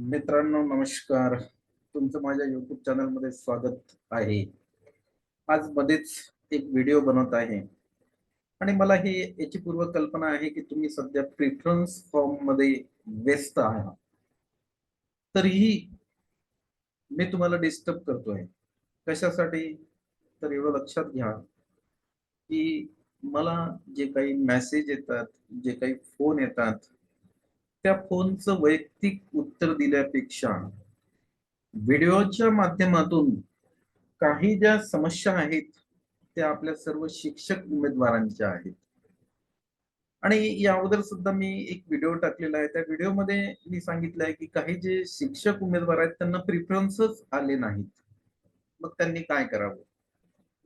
मित्रांनो नमस्कार. तुमचं माझ्या युट्यूब चॅनलमध्ये स्वागत आहे. आज मध्येच एक व्हिडिओ बनवत आहे. आणि मला ही याची पूर्वकल्पना आहे की तुम्ही सध्या प्रिफरन्स फॉर्ममध्ये व्यस्त आहात. तरीही मी तुम्हाला डिस्टर्ब करतोय. कशासाठी? तर एवढं लक्षात घ्या की मला जे काही मेसेज येतात जे काही फोन येतात त्या फोनचं वैयक्तिक उत्तर दिल्यापेक्षा व्हिडिओच्या माध्यमातून काही ज्या समस्या आहेत त्या आपल्या सर्व शिक्षक उमेदवारांच्या आहेत. आणि या अगोदर सुद्धा मी एक व्हिडिओ टाकलेला आहे. त्या व्हिडिओमध्ये मी सांगितलं आहे की काही जे शिक्षक उमेदवार आहेत त्यांना प्रिफरन्सच आले नाहीत. मग त्यांनी काय करावं?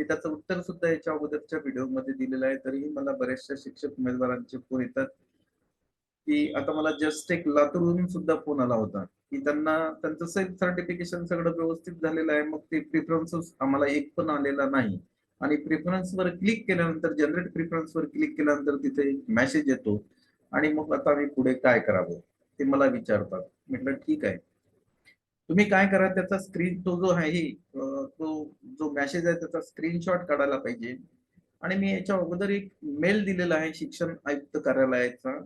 हे त्याचं उत्तर सुद्धा याच्या अगोदरच्या व्हिडिओमध्ये दिलेलं आहे. तरीही मला बऱ्याचशा शिक्षक उमेदवारांचे फोन येतात. की आता मला जस्ट एक लातूरहून सुद्धा फोन आला होता की त्यांना त्यांचं सेल्फ सर्टिफिकेशन सगळं व्यवस्थित झालेलं आहे मग ते प्रिफरन्सेस आम्हाला एक पण आलेला नाही. आणि प्रिफरन्स वर क्लिक केल्यानंतर जनरेट प्रिफरन्स वर क्लिक केल्यानंतर तिथे एक मेसेज येतो. आणि मग आता मी पुढे काय करावं ते मला विचारतात. म्हटलं ठीक आहे. तुम्ही काय करा त्याचा स्क्रीन तो जो आहे तो जो मेसेज आहे त्याचा स्क्रीनशॉट काढायला पाहिजे. आणि मी याच्या अगोदर एक मेल दिलेला आहे शिक्षण आयुक्त कार्यालयाचा.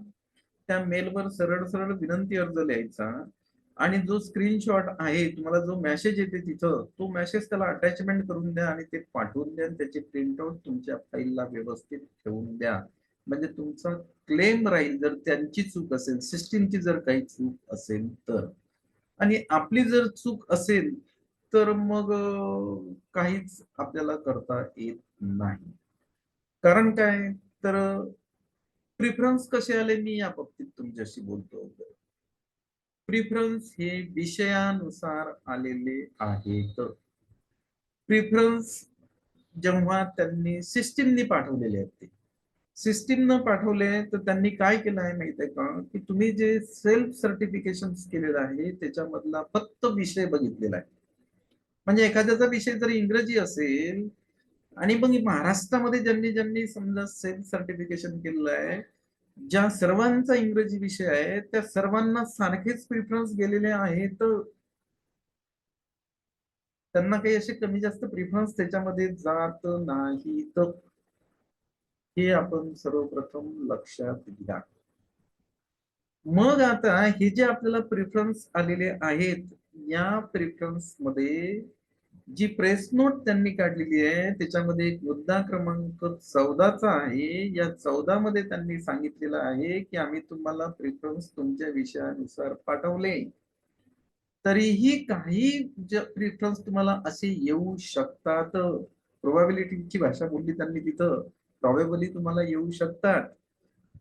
त्या मेलवर सरळ सरळ विनंती अर्ज लिहायचा. आणि जो स्क्रीनशॉट आहे तुम्हाला जो मेसेज येते तिथं तो मेसेज त्याला अटॅचमेंट करून द्या आणि ते पाठवून द्या. त्याची प्रिंटआउट तुमच्या फाईलला व्यवस्थित ठेवून द्या. म्हणजे तुमचा क्लेम राहील जर त्यांची चूक असेल सिस्टीमची जर काही चूक असेल तर. आणि आपली जर चूक असेल तर मग काहीच आपल्याला करता येत नाही. कारण काय? तर प्रिफरन्स कसे आले? मी या बाबतीत तुमच्याशी बोलतो. प्रिफरन्स हे विषयानुसार आलेले आहेत. प्रिफरन्स जेव्हा त्यांनी सिस्टीमनी पाठवलेले आहेत ते. सिस्टीमनं पाठवले तर त्यांनी काय केलं आहे माहीत आहे का? की तुम्ही जे सेल्फ सर्टिफिकेशन केलेलं आहे त्याच्यामधला फक्त विषय बघितलेला आहे. म्हणजे एखाद्याचा विषय जर इंग्रजी असेल आणि मग महाराष्ट्रामध्ये ज्यांनी ज्यांनी समजा सेल्फ सर्टिफिकेशन केलेलं आहे ज्या सर्वांचा इंग्रजी विषय आहे त्या सर्वांना सारखेच प्रिफरन्स गेलेले आहेत. त्यांना काही असे कमी जास्त प्रिफरन्स त्याच्यामध्ये जात नाहीत. हे आपण सर्वप्रथम लक्षात घ्या. मग आता हे जे आपल्याला प्रिफरन्स आलेले आहेत या प्रिफरन्समध्ये जी प्रेस नोट त्यांनी काढलेली आहे त्याच्यामध्ये एक मुद्दा क्रमांक चौदाचा आहे. या चौदा मध्ये त्यांनी सांगितलेलं आहे की आम्ही तुम्हाला प्रिफरन्स तुमच्या विषयानुसार पाठवले. तरीही काही प्रिफरन्स तुम्हाला असे येऊ शकतात. प्रोबॅबिलिटीची भाषा बोलली त्यांनी तिथं. प्रॉबेबली तुम्हाला येऊ शकतात.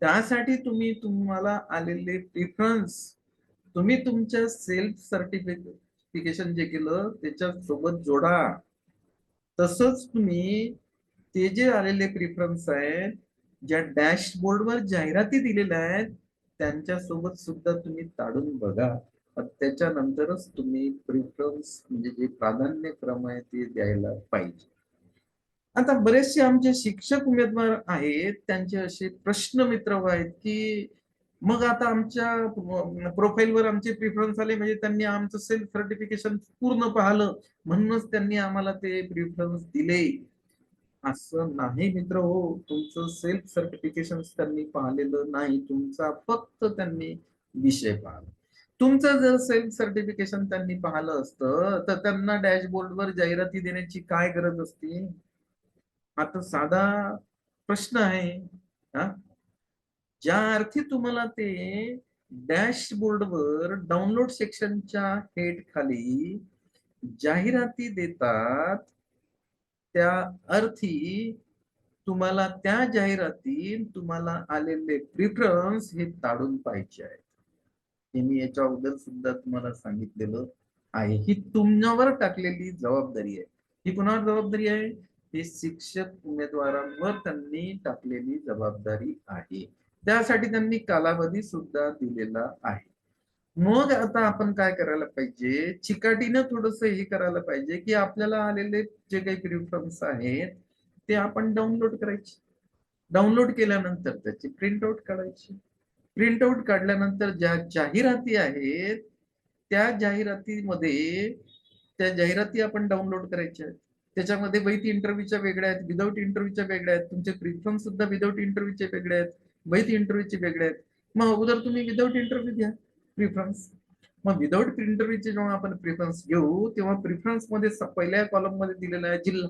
त्यासाठी तुम्ही तुम्हाला आलेले प्रिफरन्स तुम्ही तुमच्या सेल्फ सर्टिफिकेट सर्टिफिकेशन जे केलं त्याच्या सोबत जोडा. तसंच तुम्ही ते जे आलेले प्रिफरन्स आहेत ज्या डॅशबोर्डवर जाहिराती दिलेल्या आहेत त्यांच्यासोबत सुद्धा तुम्ही ताडून बघा. त्याच्यानंतरच तुम्ही प्रिफरन्स म्हणजे जे प्राधान्यक्रम आहे ते द्यायला पाहिजे. आता बरेचसे आमचे शिक्षक उमेदवार आहेत त्यांचे असे प्रश्न मित्र आहेत की मग आता आमच्या प्रोफाईलवर आमचे प्रिफरन्स आले म्हणजे त्यांनी आमचं सेल्फ सर्टिफिकेशन पूर्ण पाहिलं म्हणूनच त्यांनी आम्हाला ते प्रिफरन्स दिले. असं नाही मित्र हो तुमचं सेल्फ सर्टिफिकेशन त्यांनी पाहिलेलं नाही तुमचा फक्त त्यांनी विषय पाहिला. तुमचं जर सेल्फ सर्टिफिकेशन त्यांनी पाहिलं असतं तर त्यांना डॅशबोर्डवर जाहिराती देण्याची काय गरज असते? आता साधा प्रश्न आहे हा? ज्या अर्थी तुम्हाला ते डॅशबोर्डवर डाउनलोड सेक्शनच्या हेड खाली जाहिराती देतात त्या अर्थी तुम्हाला त्या जाहिराती तुम्हाला आलेले प्रिफरन्स हे ताडून पाहिजे आहेत. हे मी याच्या अगोदर सुद्धा तुम्हाला सांगितलेलं आहे. ही तुमच्यावर टाकलेली जबाबदारी आहे. ही कुणावर जबाबदारी आहे? हे शिक्षक उमेदवारांवर त्यांनी टाकलेली जबाबदारी आहे. त्यासाठी त्यांनी कालावधी सुद्धा दिलेला आहे. मग आता आपण काय करायला पाहिजे? चिकाटीनं थोडस हे करायला पाहिजे की आपल्याला आलेले जे काही प्रिफरन्स आहेत ते आपण डाउनलोड करायचे. डाउनलोड केल्यानंतर त्याची प्रिंटआउट काढायची. प्रिंटआउट काढल्यानंतर ज्या जाहिराती आहेत त्या जाहिरातीमध्ये त्या जाहिराती आपण डाउनलोड करायच्या. आहेत त्याच्यामध्ये वैध इंटरव्ह्यूच्या वेगळ्या आहेत विदाऊट इंटरव्ह्यूच्या वेगळ्या आहेत तुमचे प्रिफरन्स सुद्धा विदाऊट इंटरव्ह्यूचे वेगळे आहेत. वैध इंटरव्ह्यूचे वेगळे आहेत. मग अगोदर तुम्ही विदाऊट इंटरव्ह्यू घ्या. प्रिफरन्स मग विदाऊट इंटरव्ह्यूचे जेव्हा आपण प्रिफरन्स घेऊ तेव्हा प्रिफरन्समध्ये पहिल्या कॉलममध्ये दिलेला आहे जिल्हा.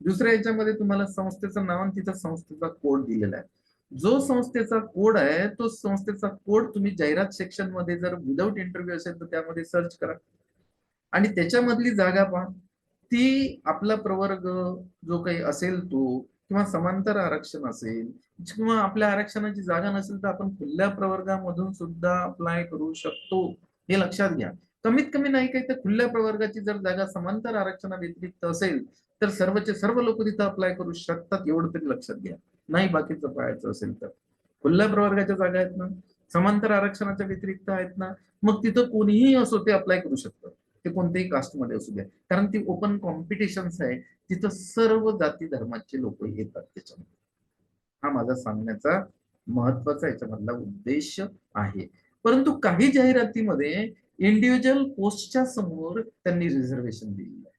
दुसऱ्या याच्यामध्ये तुम्हाला संस्थेचं नाव आणि तिचा संस्थेचा कोड दिलेला आहे. जो संस्थेचा कोड आहे तो संस्थेचा कोड तुम्ही जाहिरात सेक्शनमध्ये जर विदाऊट इंटरव्ह्यू असेल तर त्यामध्ये सर्च करा. आणि त्याच्यामधली जागा पहा. ती आपला प्रवर्ग जो काही असेल तो किंवा समांतर आरक्षण असेल किंवा आपल्या आरक्षणाची जागा नसेल तर आपण खुल्या प्रवर्गामधून सुद्धा अप्लाय करू शकतो हे लक्षात घ्या. कमीत कमी नाही काही तर खुल्या प्रवर्गाची जर जागा समांतर आरक्षणा व्यतिरिक्त असेल तर सर्वचे सर्व लोक तिथं अप्लाय करू शकतात एवढं तरी लक्षात घ्या. नाही बाकीचं पाहायचं असेल तर. खुल्या प्रवर्गाच्या जागा आहेत ना समांतर आरक्षणाच्या व्यतिरिक्त आहेत ना मग तिथं कोणीही असो ते अप्लाय करू शकतं. ते कोणत्याही कास्टमध्ये असू द्या. कारण ती ओपन कॉम्पिटिशन्स आहे तिथं सर्व जाती धर्माचे लोक येतात त्याच्यामध्ये. हा माझा सांगण्याचा महत्त्वाचा याच्यामधला उद्देश आहे. परंतु काही जाहिरातीमध्ये इंडिव्हिज्युअल पोस्टच्या समोर त्यांनी रिझर्वेशन दिलेलं आहे.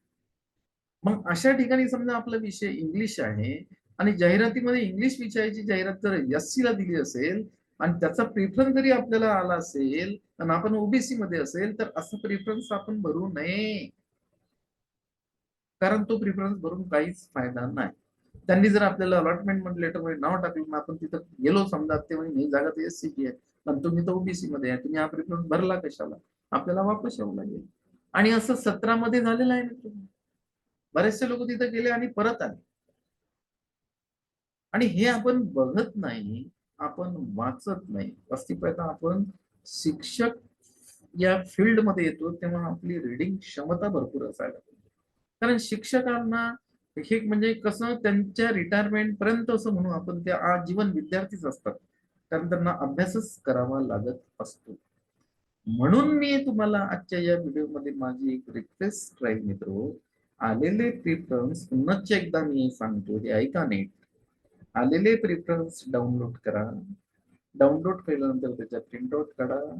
मग अशा ठिकाणी समजा आपला विषय इंग्लिश आहे आणि जाहिरातीमध्ये इंग्लिश विषयाची जाहिरात जर एस ला दिली असेल आणि त्याचा प्रिफरन्स जरी आपल्याला आला असेल आणि आपण ओबीसी मध्ये असेल तर असं प्रिफरन्स आपण भरू नये. कारण तो प्रिफरन्स भरून काहीच फायदा नाही. त्यांनी जर आपल्याला अलॉटमेंट लेटरमध्ये नाव टाकलं ना आपण तिथं गेलो समजा ते म्हणजे ही जागा तर एस ची आहे. पण तुम्ही तर ओबीसी मध्ये आहे तुम्ही हा प्रिफरन्स भरला कशाला? आपल्याला वापस यावं लागेल. आणि असं सतरा मध्ये झालेलं आहे ना तुम्ही. बरेचसे लोक तिथे गेले आणि परत आले. आणि हे आपण बघत नाही. आपण वाचत नाही. अस्तित्वात आपण शिक्षक या फील्डमध्ये येतो तेव्हा आपली रिडिंग क्षमता भरपूर असायला कारण शिक्षकांना हे म्हणजे कसं त्यांच्या रिटायरमेंट पर्यंत असं म्हणू आपण ते आजीवन विद्यार्थीच असतात. कारण त्यांना अभ्यासच करावा लागत असतो. म्हणून मी तुम्हाला आजच्या या व्हिडिओमध्ये माझी एक रिक्वेस्ट राहील मित्र आलेले प्रिफरन्स पुन्हा एकदा मी सांगतो हे ऐका नाही आलेले प्रिफरन्स डाउनलोड करा. डाउनलोड केल्यानंतर त्याच्या प्रिंटआउट काढा.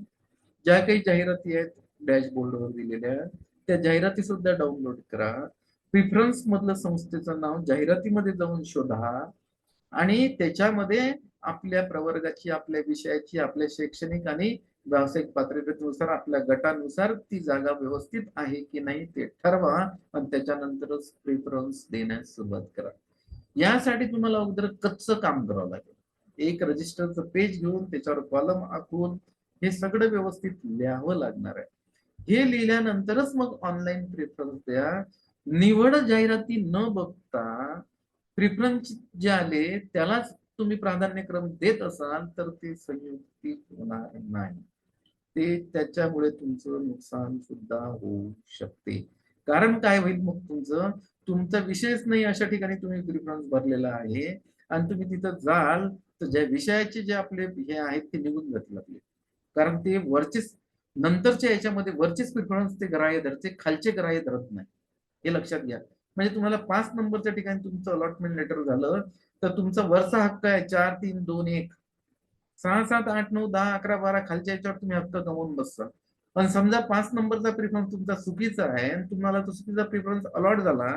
ज्या काही जाहिराती आहेत डॅशबोर्डवर दिलेल्या त्या जाहिराती सुद्धा डाउनलोड करा. प्रिफरन्स मधलं संस्थेचं नाव जाहिरातीमध्ये जाऊन शोधा. आणि त्याच्यामध्ये आपल्या प्रवर्गाची आपल्या विषयाची आपल्या शैक्षणिक आणि व्यावसायिक पात्रतेनुसार आपल्या गटानुसार ती जागा व्यवस्थित आहे की नाही ते ठरवा आणि त्याच्यानंतरच प्रिफरन्स देण्यास सुरुवात करा. यासाठी तुम्हाला अगोदर कच्च काम करावं लागेल. एक रजिस्टरचं पेज घेऊन त्याच्यावर कॉलम आखून हे सगळं व्यवस्थित लिहावं लागणार आहे. हे लिहिल्यानंतरच मग ऑनलाईन प्रिफरन्स द्या. निवड जाहिराती न बघता प्रिफरन्स जे आले त्यालाच तुम्ही प्राधान्यक्रम देत असाल तर ते संयुक्तिक होणार नाही. ते त्याच्यामुळे तुमचं नुकसान सुद्धा होऊ शकते. कारण काय होईल मग तुमचं? तुमचा विषयच नाही अशा ठिकाणी तुम्ही प्रिफरन्स भरलेला आहे. आणि तुम्ही तिथं जाल तर ज्या विषयाचे जे आपले हे आहेत ते निघून जातील आपले. कारण ते वरचेच नंतरच्या याच्यामध्ये वरचेच प्रिफरन्स ते ग्राह्य धरते खालचे ग्राह्य धरत नाही. हे लक्षात घ्या. म्हणजे तुम्हाला पाच नंबरच्या ठिकाणी तुमचं अलॉटमेंट लेटर झालं तर तुमचा वरचा हक्क आहे चार तीन दोन एक. सहा सात आठ नऊ दहा अकरा बारा खालच्या याच्यावर तुम्ही हक्क गमावून बसता. पण समजा पाच नंबरचा प्रिफरन्स तुमचा चुकीचा आहे आणि तुम्हाला तो चुकीचा प्रिफरन्स अलॉट झाला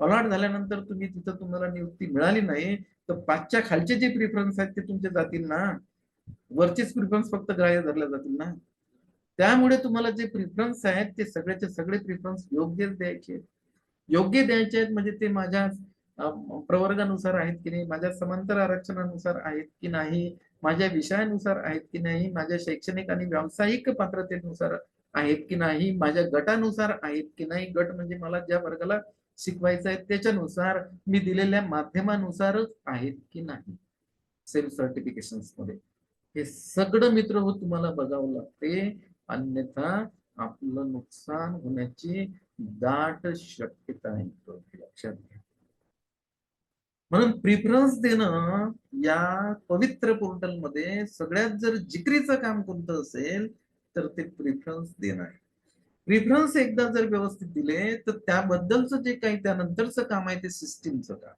अलॉट झाल्यानंतर तुम्ही तिथं तुम्हाला नियुक्ती मिळाली नाही तर पाचच्या खालचे जे प्रिफरन्स आहेत ते तुमचे जातील ना? वरचेच प्रिफरन्स फक्त ग्राह्य धरले जातील ना? त्यामुळे तुम्हाला जे प्रिफरन्स आहेत ते सगळ्याचे सगळे प्रिफरन्स योग्यच द्यायचे. योग्य द्यायचे आहेत म्हणजे ते माझ्या प्रवर्गानुसार आहेत की नाही माझ्या समांतर आरक्षणानुसार आहेत की नाही माझ्या विषयानुसार आहेत की नाही माझ्या शैक्षणिक आणि व्यावसायिक पात्रतेनुसार आहेत की नाही माझ्या गटानुसार आहेत की नाही गट म्हणजे मला ज्या वर्गाला शिकवायचं आहे त्याच्यानुसार मी दिलेल्या माध्यमानुसारच आहेत की नाही? सेल्फ सर्टिफिकेशनमध्ये. हे सगळं मित्र हो तुम्हाला बघावं लागते. अन्यथा आपलं नुकसान होण्याची दाट शक्यता आहे. लक्षात घ्या. म्हणून प्रिफरन्स देणं या पवित्र पोर्टलमध्ये सगळ्यात जर जिकरीचं काम कोणतं असेल तर ते प्रिफरन्स देणं आहे. प्रिफरन्स एकदा जर व्यवस्थित दिले तर त्याबद्दलचं जे काही त्यानंतरचं काम आहे ते सिस्टीमचं काम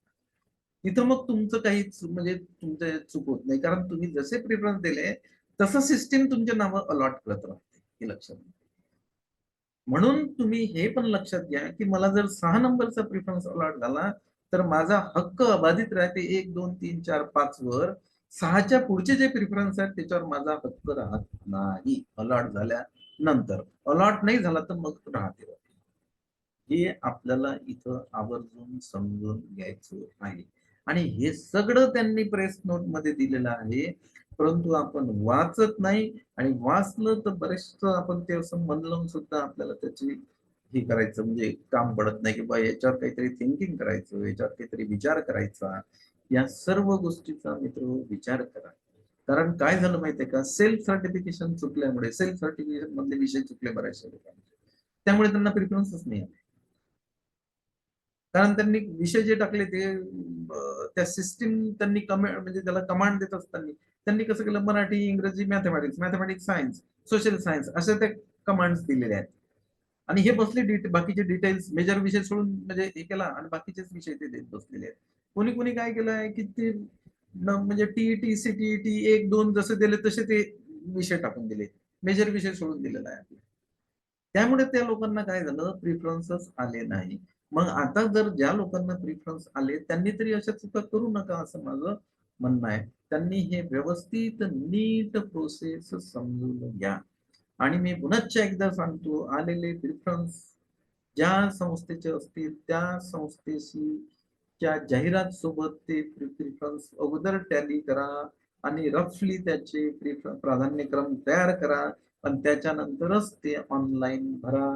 तिथं मग तुमचं काही म्हणजे तुमचं चूक होत नाही. कारण तुम्ही जसे प्रिफरन्स दिले तसं सिस्टीम तुमचे नावं अलॉट करत राहते हे लक्षात म्हणून तुम्ही हे पण लक्षात घ्या की मला जर सहा नंबरचा प्रिफरन्स अलॉट झाला तर माझा हक्क अबाधित राहते एक दोन तीन चार पाच वर. सहाच्या पुढचे जे प्रिफरन्स आहेत त्याच्यावर माझा हक्क राहत नाही. अलॉट नंतर. अलॉट नाही झाला तर मग राहते हे आपल्याला इथं आवर्जून समजून घ्यायचं आहे आणि हे सगळं त्यांनी प्रेस नोटमध्ये दिलेलं आहे. परंतु आपण वाचत नाही आणि वाचलं तर बरेचस आपण ते असं मन लावून सुद्धा आपल्याला त्याची हे करायचं म्हणजे काम पडत नाही. की बा याच्यावर काहीतरी थिंकिंग करायचं याच्यावर काहीतरी विचार करायचा. या सर्व गोष्टीचा मित्र विचार करा. कारण काय झालं माहितीये का? सेल्फ सर्टिफिकेशन चुकल्यामुळे सेल्फ सर्टिफिकेशन मधले विषय चुकले बऱ्याचशा लोकांचे. त्यामुळे त्यांना प्रिफरन्सच नाही आले. कारण त्यांनी विषय जे टाकले ते त्या सिस्टीम त्यांनी कमेंट म्हणजे त्याला कमांड देत असताना त्यांनी कसं केलं? मराठी इंग्रजी mathematics mathematics science social science असे ते कमांड्स दिलेले आहेत. आणि हे बसले डिटे बाकीचे डिटेल्स मेजर विषय सोडून म्हणजे हे केला आणि बाकीचेच विषय ते देत बसलेले आहेत. कोणी कोणी काय केलं आहे की ते म्हणजे टीईटी सीटीईटी e, एक दोन जसे दिले तसे ते विषय टाकून दिले. मेजर विषय सोडून दिलेला आहे. त्यामुळे त्या लोकांना काय झालं? प्रिफरन्सच आले नाही. मग आता जर ज्या लोकांना प्रिफरन्स आले त्यांनी तरी अशा चुका करू नका असं माझं म्हणणं आहे. त्यांनी हे व्यवस्थित नीट प्रोसेस समजून घ्या. आणि मी पुनश्च एकदा सांगतो आलेले प्रिफरन्स ज्या संस्थेचे असतील त्या संस्थेशी च्या जाहिरात सोबत ते प्रिफरन्स अगोदर टॅली करा आणि रफली त्याचे प्राधान्यक्रम तयार करा आणि त्याच्यानंतरच ते ऑनलाईन भरा.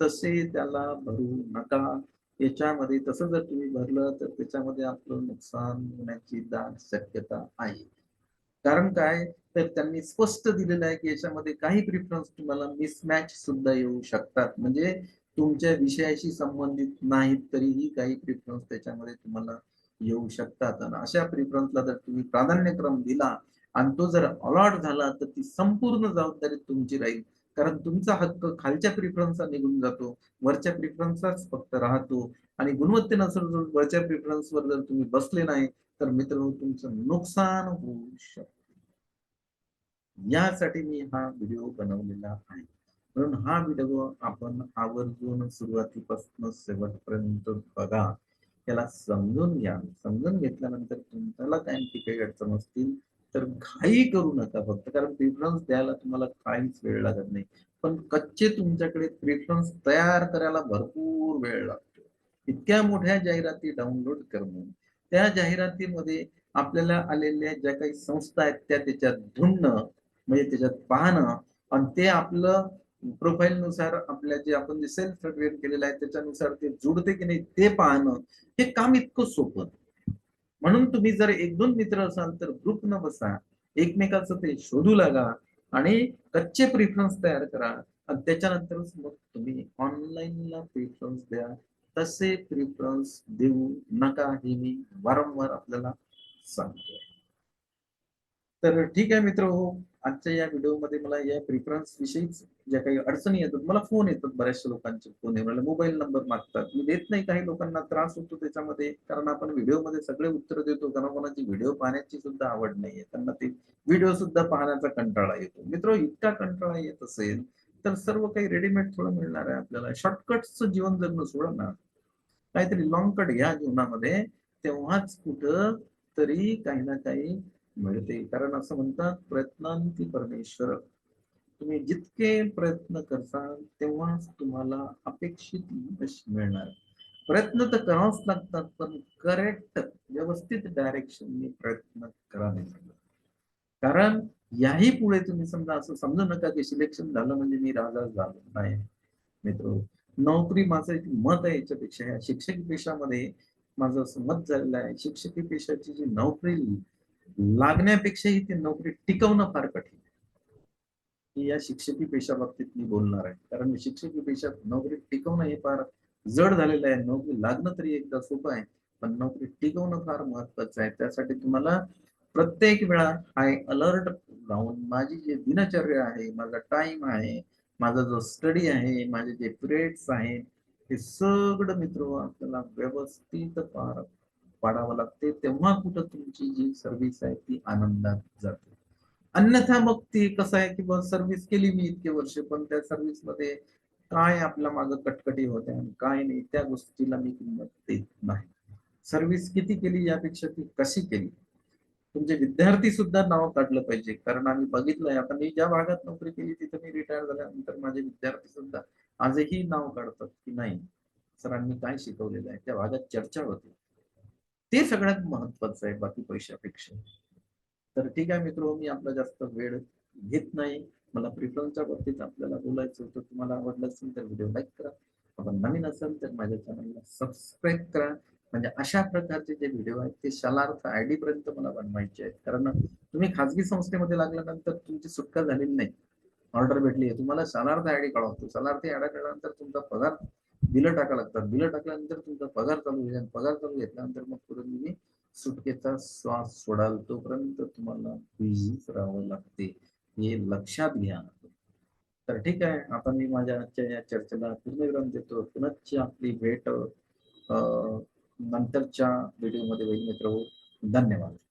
तसे त्याला भरू नका. याच्यामध्ये तसं जर तुम्ही भरलं तर त्याच्यामध्ये आपलं नुकसान होण्याची दाट शक्यता आहे. कारण काय? तर त्यांनी स्पष्ट दिलेलं आहे की याच्यामध्ये काही प्रिफरन्स तुम्हाला मिसमॅच सुद्धा येऊ शकतात. म्हणजे तुमच्या विषयाशी संबंधित नाहीत तरीही काही प्रिफरन्स त्याच्यामध्ये तुम्हाला येऊ शकतात. आणि अशा प्रिफरन्सला जर तुम्ही प्राधान्यक्रम दिला आणि तो जर अलॉट झाला तर ती संपूर्ण जबाबदारी तुमची राहील. कारण तुमचा हक्क खालच्या प्रिफरन्सचा निघून जातो. वरच्या प्रिफरन्सचाच फक्त राहतो. आणि गुणवत्तेनुसार जर वरच्या प्रिफरन्सवर जर तुम्ही बसले नाही तर मित्र तुमचं नुकसान होऊ शकते. यासाठी मी हा व्हिडिओ बनवलेला आहे. म्हणून हा व्हिडिओ आपण आवर्जून सुरुवातीपासून शेवटपर्यंत बघा. त्याला समजून घ्या. समजून घेतल्यानंतर तुम्हाला काय काही अडचण असतील तर घाई करू नका फक्त. कारण प्रिफरन्स द्यायला तुम्हाला काहीच वेळ लागत नाही. पण कच्चे तुमच्याकडे प्रिफरन्स तयार करायला भरपूर वेळ लागतो. इतक्या मोठ्या जाहिराती डाउनलोड करणं त्या जाहिरातीमध्ये आपल्याला आलेल्या ज्या काही संस्था आहेत त्या त्याच्यात ढूंढणं म्हणजे त्याच्यात पाहणं आणि ते आपलं प्रोफाईल नुसार आपल्या जे आपण जे सेल्फ क्रिएट केलेलं आहे त्याच्यानुसार ते जुडते की नाही ते पाहणं हे काम इतकं सोपं. म्हणून तुम्ही जर एक दोन मित्र असाल तर ग्रुप न बसा एकमेकाचं ते शोधू लागा आणि कच्चे प्रिफरन्स तयार करा. आणि त्याच्यानंतरच मग तुम्ही ऑनलाईनला प्रिफरन्स द्या. तसे प्रिफरन्स देऊ नका हे मी वारंवार आपल्याला सांगतो तर ठीक आहे मित्र हो. आजच्या या व्हिडिओमध्ये मला या प्रिफरन्स विषयीच ज्या काही अडचणी येतात मला फोन येतात बऱ्याचशा लोकांचे फोन येऊन मोबाईल नंबर मागतात. मी देत नाही काही लोकांना त्रास होतो त्याच्यामध्ये. कारण आपण व्हिडिओमध्ये सगळे उत्तर देतो कारण कोणाची व्हिडिओ पाहण्याची सुद्धा आवड नाहीये त्यांना ते व्हिडिओ सुद्धा पाहण्याचा कंटाळा येतो. मित्र इतका कंटाळा येत असेल तर सर्व काही रेडीमेड थोडं मिळणार आहे आपल्याला. शॉर्टकटचं जीवन जगणं सोडा ना. काहीतरी लॉंग कट घ्या जीवनामध्ये. तेव्हाच कुठं तरी काही ना काही मिळते. कारण असं म्हणतात प्रयत्नांती परमेश्वर. तुम्ही जितके प्रयत्न करसाल तेव्हाच तुम्हाला अपेक्षित यश मिळणार. प्रयत्न तर करावाच लागतात पण करेक्ट व्यवस्थित डायरेक्शनने प्रयत्न करावे लागतात कारण याही पुढे तुम्ही समजा असं समजू नका की सिलेक्शन झालं म्हणजे मी राजा झालो. नाही. मित्र नोकरी माझं एक मत आहे याच्यापेक्षा. या शिक्षकी पेशामध्ये माझं असं मत झालेलं आहे. शिक्षकी पेशाची जी नोकरी लागण्यापेक्षाही ती नोकरी टिकवणं फार कठीण आहे. या शिक्षकी पेशा बाबतीत मी बोलणार आहे. कारण शिक्षकी पेशात नोकरी टिकवणं हे फार जड झालेलं आहे. नोकरी लागणं तरी एकदा सोपं आहे पण नोकरी टिकवणं फार महत्वाचं आहे. त्यासाठी तुम्हाला प्रत्येक वेळा हाय अलर्ट राहून माझी जे दिनचर्या आहे माझा टाइम आहे माझा जो स्टडी आहे माझे जे पिरियड्स आहेत हे सगळं मित्र हो, आपल्याला व्यवस्थित पार पाडावं लागते तेव्हा कुठं तुमची जी सर्व्हिस आहे ती आनंदात जाते. अन्यथा मग ती कसं आहे की बस सर्व्हिस केली मी इतके वर्ष पण त्या सर्व्हिसमध्ये काय आपल्या मागं कटकटी होते आणि काय नाही त्या गोष्टीला मी किंमत देत नाही. सर्व्हिस किती केली यापेक्षा ती कशी केली? तुमचे विद्यार्थी सुद्धा नाव काढलं पाहिजे कारण आम्ही बघितलंय आता मी ज्या भागात नोकरी केली तिथं मी रिटायर झाल्यानंतर माझे विद्यार्थी सुद्धा आजही नाव काढतात की नाही? सरांनी काय शिकवलेलं आहे? त्या भागात चर्चा होते. ते सगळ्यात महत्वाचं आहे बाकी पैशापेक्षा. तर ठीक आहे मित्र मी आपला जास्त वेळ घेत नाही. मला प्रिफरन्सच्या बाबतीत आपल्याला बोलायचं होतं. तुम्हाला आवडलं असेल तर व्हिडिओ लाईक करा. आपण नवीन असेल तर माझ्या चॅनलला सबस्क्राईब करा. म्हणजे अशा प्रकारचे जे व्हिडिओ आहेत ते शालार्थ आय डी पर्यंत मला बनवायचे आहेत. कारण तुम्ही खाजगी संस्थेमध्ये लागल्यानंतर तुमची सुटका झालेली नाही. ऑर्डर भेटली आहे. तुम्हाला शालार्थ आय डी कळवतो. शालार्थी आय डी तुमचा पगार बिलं टाका लागतात. बिलं टाकल्यानंतर तुमचा पगार चालू होईल पगार चालू घेतल्यानंतर मग पुढे तुम्ही सुटकेचा श्वास सोडाल तोपर्यंत तुम्हाला बिझीच राहावं लागते. हे लक्षात घ्या. तर ठीक आहे आता मी माझ्या आजच्या या चर्चेला पूर्णविराम देतो. पुनश्च आपली भेट अं, नंतरच्या व्हिडिओमध्ये होईल मित्र धन्यवाद.